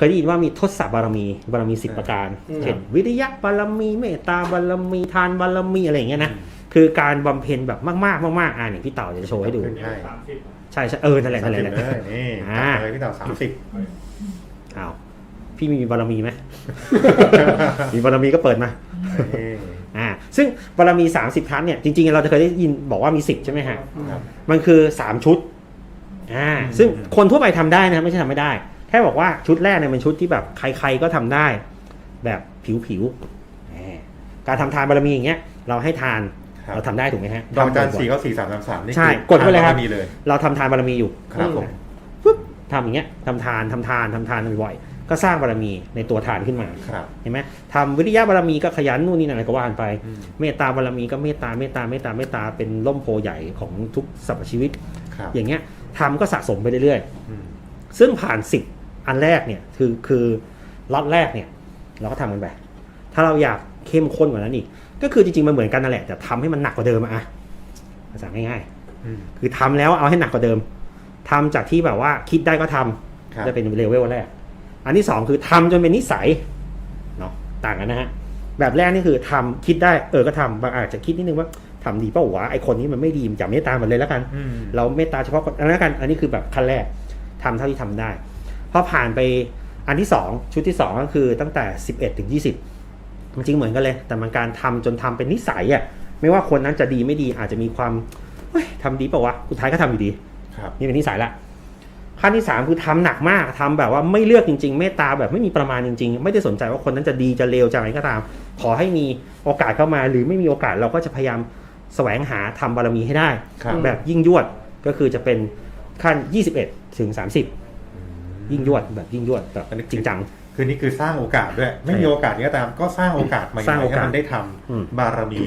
เคยได้ยินว่ามีทศบารมีบารมีสิบประการอืมเช่นวิริยะบารมีเมตตาบารมีทานบารมีอะไรอย่างเงี้ยนะคือการบำเพ็ญแบบมากๆมากๆอ่านี่พี่เต่าจะโชว์ให้ดูขึ้นให้ใช่ใช่เออนั่นแหละสานั่มนแหสิละบเลยนี่อ่าจัดเลยพี่เต่าสามสิบอ้าวพี่มีบารมีไหมมีบารมีก็เปิดมานี่อ่าซึ่งบารมี 30 ทัศน์เนี่ยจริงๆ เราจะเคยได้ยินบอกว่ามี 10 ใช่ไหมฮะครับมันคือ 3 ชุดอ่าอืมซึ่งคนทั่วไปทำได้นะไม่ใช่ทำไม่ได้ แค่บอกว่าชุดแรกเนี่ยเป็นชุดที่แบบใครๆก็ทำได้ แบบผิวๆอ่าการทำทานบารมีอย่างเงี้ยเราให้ทานครับเราทำได้ถูกไหมฮะดอกจันทำบ่สี่อยก็สี่สามสามสามนี่ใช่คือกดไว้เลยครับมีเลยๆเราทำทานบารมีอยู่ครับผมปุ๊บทำอย่างเงี้ยทำทานทำทานทำทานบ่อยๆก็สร้างบารมีในตัวทานขึ้นมาครับเห็นไหมทำวิริยะบารมีก็ขยันนู่นนี่นั่นอะไรก็ว่ากันไปอืมเมตตาบารมีก็เมตตาเมตตาเมตตาเมตตาเป็นล่มโพใหญ่ของทุกสรรพชีวิตครับอย่างเงี้ยทำก็สะสมไปเรื่อยอืมๆซึ่งผ่านสิบ อันแรกเนี่ยคือคือล็อตแรกเนี่ยเราก็ทำกันไปถ้าเราอยากเข้มข้นกว่านั้นอีกก็คือจริงๆมันเหมือนกันนั่นแหละแต่ทำให้มันหนักกว่าเดิมอะอะภาษาง่ายอืมๆคือทำแล้วเอาให้หนักกว่าเดิมทำจากที่แบบว่าคิดได้ก็ทำครับจะเป็นเลเวลแรก อันที่สองคือทำจนเป็นนิสัยเนาะต่างกันนะฮะแบบแรกนี่คือทำคิดได้เออก็ทำบางอาจจะคิดนิดนึงว่าทำดีเปล่าวะไอคนนี้มันไม่ดีอย่าเมตตามันเลยแล้วกันอืมเราเมตตาเฉพาะคนอันนั้นแล้วกัน อันนี้คือแบบขั้นแรกทำเท่าที่ทำได้ พอผ่านไปอันที่สองชุดที่สองก็คือตั้งแต่สิบเอ็ดถึงยี่สิบจริงๆเหมือนกันเลย แต่มันการทำจนทำเป็นนิสัยอะไม่ว่าคนนั้นจะดีไม่ดีอาจจะมีความเฮ้ยทำดีเปล่าวะสุดท้ายก็ทำอยู่ดีครับนี่เป็นนิสัยละขั้นที่สามคือทำหนักมากทำแบบว่าไม่เลือกจริง ๆ เมตตาแบบไม่มีประมาณจริง ๆ ไม่ได้สนใจว่าคนนั้นจะดีจะเลวจะอะไรก็ตาม ขอให้มีโอกาสเข้ามา หรือไม่มีโอกาสเราก็จะพยายามแสวงหาทำบารมีให้ได้ครับแบบยิ่งยวดก็คือจะเป็นขั้น 21ถึง30 ยิ่งยวดแบบยิ่งยวดแบบอันนี้จริงจังคือนี่คือสร้างโอกาสด้วย ไม่มีโอกาสนี้ก็ตามก็สร้างโอกาสใหม่ๆสร้างโอกาสให้มันได้ทอืมำบารมี